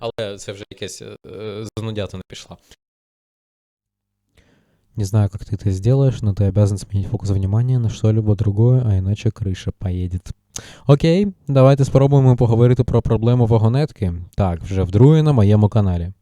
Але це вже якесь е, занудятина пішла. Не знаю, как ты это сделаешь, но ты обязан сменить фокус внимания на что-либо другое, а иначе крыша поедет. Окей, давайте спробуємо поговорити про проблему вагонетки. Так, вже вдруге на моєму каналі.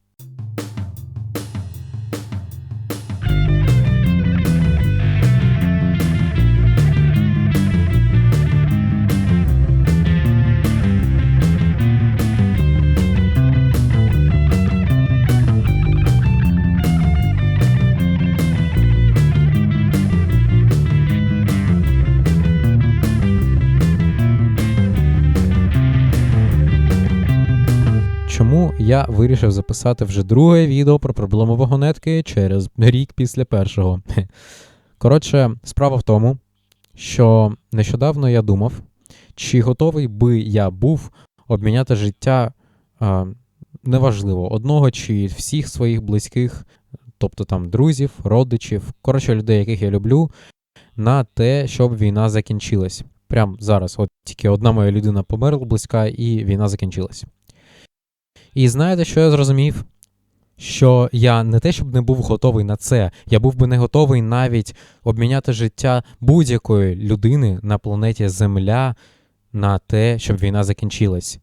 Чому я вирішив записати вже друге відео про проблему вагонетки через рік після першого? Коротше, справа в тому, що нещодавно я думав, чи готовий би я був обміняти життя а, неважливо, одного чи всіх своїх близьких, тобто там друзів, родичів, коротше, людей, яких я люблю, на те, щоб війна закінчилась. Прям зараз, от тільки одна моя людина померла близька, і війна закінчилась. І знаєте, що я зрозумів? Що я не те, щоб не був готовий на це, я був би не готовий навіть обміняти життя будь-якої людини на планеті Земля на те, щоб війна закінчилась.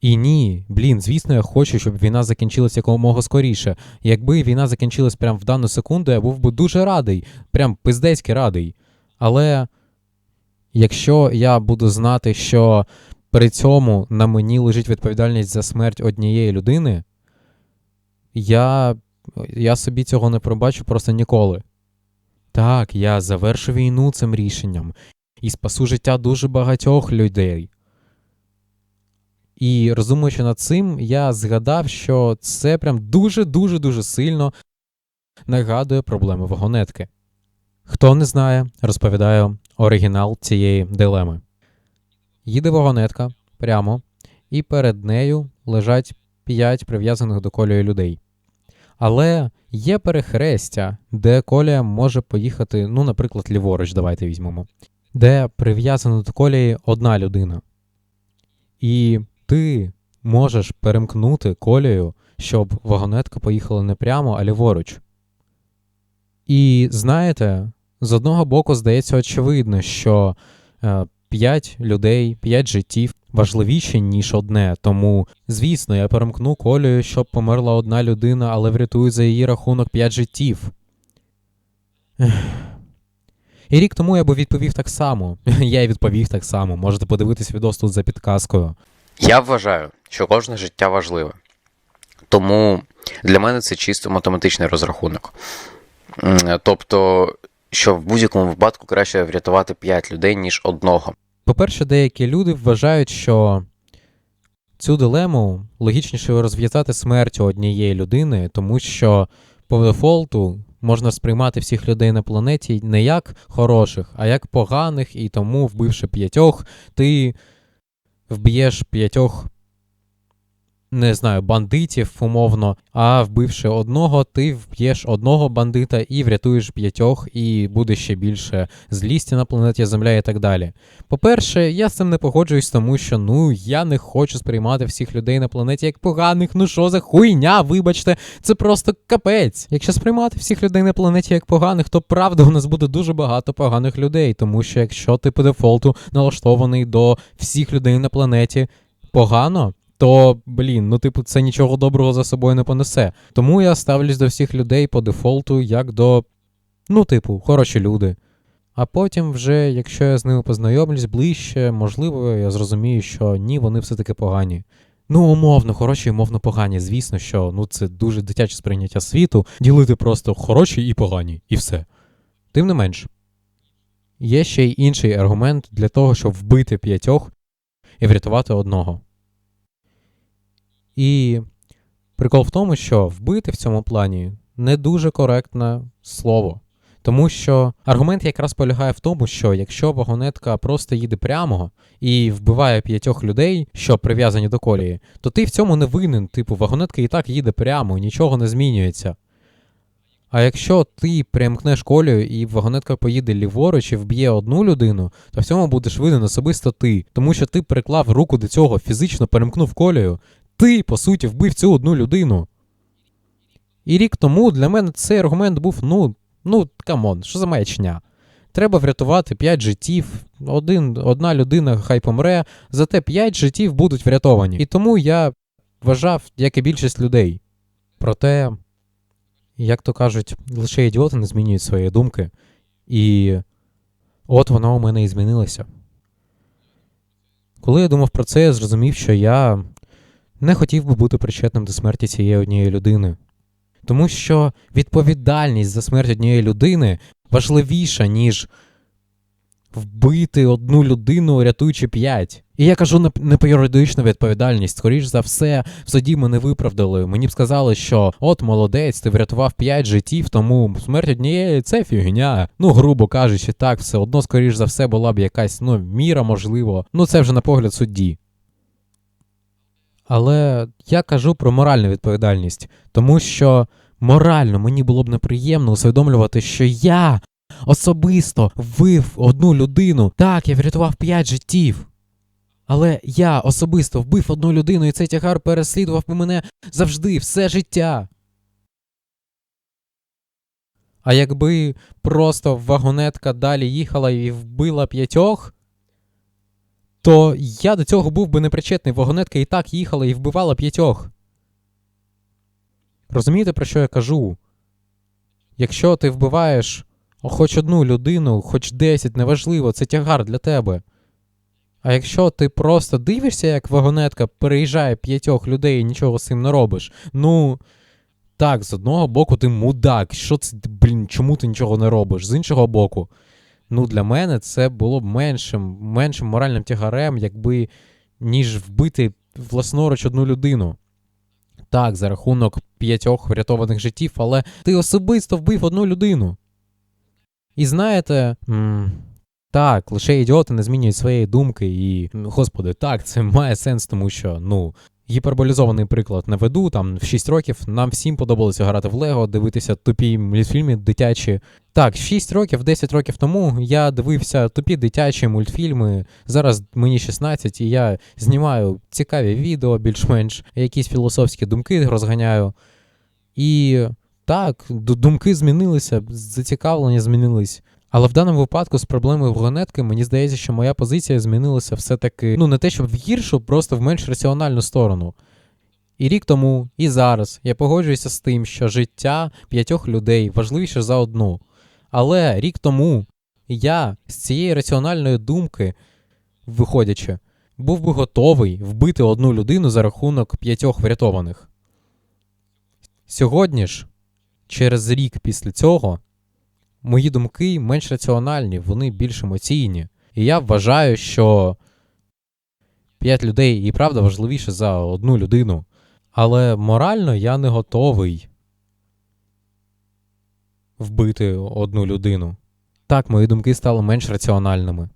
І ні, блін, звісно, я хочу, щоб війна закінчилась якомога скоріше. Якби війна закінчилась прямо в дану секунду, я був би дуже радий, прям пиздецьки радий. Але якщо я буду знати, що при цьому на мені лежить відповідальність за смерть однієї людини, я, я собі цього не пробачу просто ніколи. Так, я завершу війну цим рішенням і спасу життя дуже багатьох людей. І розумуючи над цим, я згадав, що це прям дуже-дуже дуже сильно нагадує проблеми вагонетки. Хто не знає, розповідаю оригінал цієї дилеми. Їде вагонетка прямо, і перед нею лежать п'ять прив'язаних до колії людей. Але є перехрестя, де колія може поїхати, ну, наприклад, ліворуч, давайте візьмемо, де прив'язана до колії одна людина. І ти можеш перемкнути колію, щоб вагонетка поїхала не прямо, а ліворуч. І знаєте, з одного боку здається очевидно, що е, п'ять людей, п'ять життів важливіші, ніж одне. Тому, звісно, я перемкну колію, щоб померла одна людина, але врятую за її рахунок п'ять життів. І рік тому я би відповів так само. Я й відповів так само. Можете подивитись відос тут за підказкою. Я вважаю, що кожне життя важливе. Тому для мене це чисто математичний розрахунок. Тобто, що в будь-якому випадку краще врятувати 5 людей, ніж одного. По-перше, деякі люди вважають, що цю дилему логічніше розв'язати смертю однієї людини, тому що по дефолту можна сприймати всіх людей на планеті не як хороших, а як поганих, і тому, вбивши п'ятьох, ти вб'єш п'ятьох. Не знаю, бандитів умовно, а вбивши одного, ти вб'єш одного бандита і врятуєш п'ятьох, і буде ще більше злісті на планеті Земля і так далі. По-перше, я з цим не погоджуюсь, тому що ну я не хочу сприймати всіх людей на планеті як поганих. Ну що за хуйня, вибачте, це просто капець. Якщо сприймати всіх людей на планеті як поганих, то правда у нас буде дуже багато поганих людей, тому що якщо ти по дефолту налаштований до всіх людей на планеті погано. То, блін, ну типу, це нічого доброго за собою не понесе. Тому я ставлюсь до всіх людей по дефолту як до, ну, типу, хороші люди. А потім, вже, якщо я з ними познайомлюсь ближче, можливо, я зрозумію, що ні, вони все-таки погані. Ну, умовно, хороші і умовно погані. Звісно, що ну це дуже дитяче сприйняття світу, ділити просто хороші і погані, і все. Тим не менш, є ще й інший аргумент для того, щоб вбити п'ятьох і врятувати одного. І прикол в тому, що вбити в цьому плані не дуже коректне слово. Тому що аргумент якраз полягає в тому, що якщо вагонетка просто їде прямо і вбиває п'ятьох людей, що прив'язані до колії, то ти в цьому не винен. Типу, вагонетка і так їде прямо, нічого не змінюється. А якщо ти примкнеш колію і вагонетка поїде ліворуч і вб'є одну людину, то в цьому будеш винен особисто ти, тому що ти приклав руку до цього, фізично перемкнув колію, ти, по суті, вбив цю одну людину. І рік тому для мене цей аргумент був: ну, ну, камон, що за маячня? Треба врятувати 5 життів, один, одна людина хай помре, зате 5 життів будуть врятовані. І тому я вважав, як і більшість людей. Проте, як то кажуть, лише ідіоти не змінюють свої думки. І от вона у мене і змінилася. Коли я думав про це, я зрозумів, що я не хотів би бути причетним до смерті цієї однієї людини. Тому що відповідальність за смерть однієї людини важливіша, ніж вбити одну людину, рятуючи п'ять. І я кажу не, про юридичну відповідальність. Скоріш за все, в суді мене виправдали. Мені б сказали, що от молодець, ти врятував п'ять життів, тому смерть однієї це фігня. Ну, грубо кажучи, так, все одно, скоріш за все, була б якась ну, міра, можливо. Ну, це вже на погляд судді. Але я кажу про моральну відповідальність, тому що морально мені було б неприємно усвідомлювати, що я особисто вбив одну людину. Так, я врятував п'ять життів. Але я особисто вбив одну людину, і цей тягар переслідував би мене завжди, все життя. А якби просто вагонетка далі їхала і вбила п'ятьох, то я до цього був би непричетний. Вагонетка і так їхала і вбивала п'ятьох. Розумієте, про що я кажу? Якщо ти вбиваєш хоч одну людину, хоч 10, неважливо, це тягар для тебе. А якщо ти просто дивишся, як вагонетка переїжджає п'ятьох людей і нічого з цим не робиш, ну. Так, з одного боку, ти мудак. Що це, блін, чому ти нічого не робиш? З іншого боку, ну для мене це було б меншим, меншим моральним тягарем, якби ніж вбити власноруч одну людину. Так, за рахунок п'ятьох врятованих життів, але ти особисто вбив одну людину. І знаєте, м- так, лише ідіоти не змінюють своєї думки, і, господи, так, це має сенс, тому що, ну, гіперболізований приклад наведу. Там в 6 років нам всім подобалося грати в Лего, дивитися тупі мультфільми дитячі. Так, 6 років, 10 років тому я дивився тупі дитячі мультфільми. Зараз мені 16, і я знімаю цікаві відео, більш-менш якісь філософські думки розганяю. І так, думки змінилися, зацікавлення змінились. Але в даному випадку з проблемою вагонетки, мені здається, що моя позиція змінилася все-таки, ну не те, щоб в гіршу, просто в менш раціональну сторону. І рік тому, і зараз я погоджуюся з тим, що життя п'ятьох людей важливіше за одну. Але рік тому я з цієї раціональної думки, виходячи, був би готовий вбити одну людину за рахунок п'ятьох врятованих. Сьогодні ж, через рік після цього, мої думки менш раціональні, вони більш емоційні. І я вважаю, що п'ять людей і правда важливіше за одну людину. Але морально я не готовий вбити одну людину. Так, мої думки стали менш раціональними.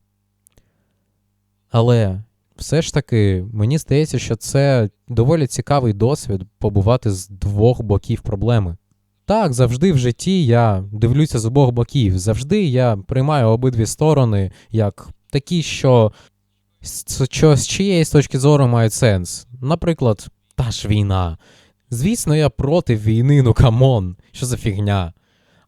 Але все ж таки, мені здається, що це доволі цікавий досвід побувати з двох боків проблеми. Так, завжди в житті я дивлюся з обох боків. Завжди я приймаю обидві сторони як такі, що що з чиєї точки зору мають сенс. Наприклад, та ж війна. Звісно, я проти війни, ну камон, що за фігня.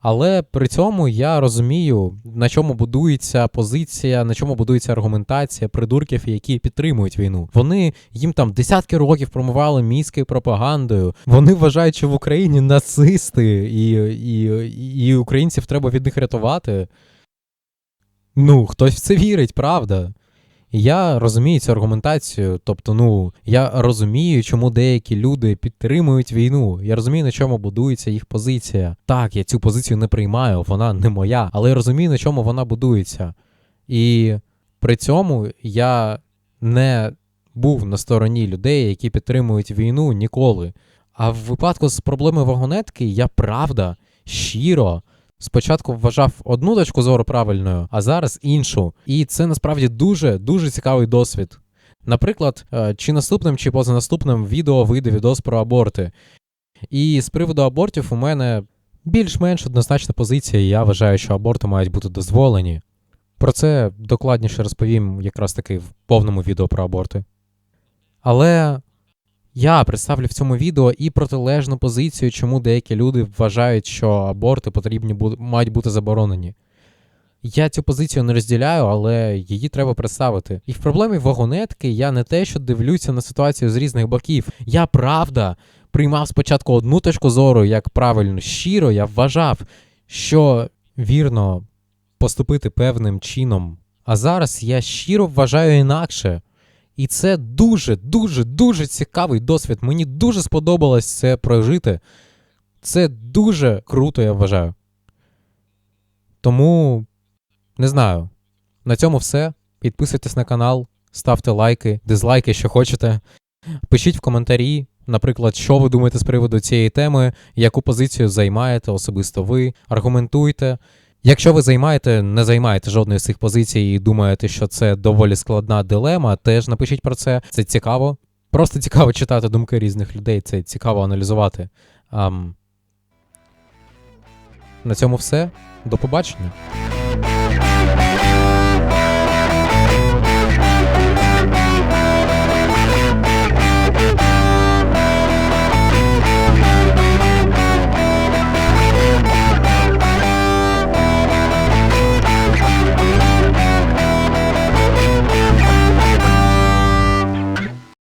Але при цьому я розумію, на чому будується позиція, на чому будується аргументація придурків, які підтримують війну. Вони їм там десятки років промивали мізки пропагандою. Вони вважають, що в Україні нацисти, і, і, і українців треба від них рятувати. Ну, хтось в це вірить, правда. Я розумію цю аргументацію, тобто, ну, я розумію, чому деякі люди підтримують війну. Я розумію, на чому будується їх позиція. Так, я цю позицію не приймаю, вона не моя, але я розумію, на чому вона будується. І при цьому я не був на стороні людей, які підтримують війну ніколи. А в випадку з проблемою вагонетки я правда щиро спочатку вважав одну точку зору правильною, а зараз іншу. І це насправді дуже дуже цікавий досвід. Наприклад, е, чи наступним, чи позанаступним відео вийде відос про аборти. І з приводу абортів у мене більш-менш однозначна позиція. і Я вважаю, що аборти мають бути дозволені. Про це докладніше розповім якраз таки в повному відео про аборти. Але Я представлю в цьому відео і протилежну позицію, чому деякі люди вважають, що аборти потрібні мають бути заборонені. Я цю позицію не розділяю, але її треба представити. І в проблемі вагонетки я не те, що дивлюся на ситуацію з різних боків. Я правда приймав спочатку одну точку зору, як правильно, щиро я вважав, що вірно поступити певним чином. А зараз я щиро вважаю інакше. І це дуже, дуже, дуже цікавий досвід. Мені дуже сподобалось це прожити. Це дуже круто, я вважаю. Тому не знаю. На цьому все. Підписуйтесь на канал, ставте лайки, дизлайки, що хочете. Пишіть в коментарі, наприклад, що ви думаєте з приводу цієї теми, яку позицію займаєте особисто ви, аргументуйте. Якщо ви займаєте, не займаєте жодної з цих позицій і думаєте, що це доволі складна дилема, теж напишіть про це. Це цікаво. Просто цікаво читати думки різних людей, це цікаво аналізувати. Ам... На цьому все. До побачення.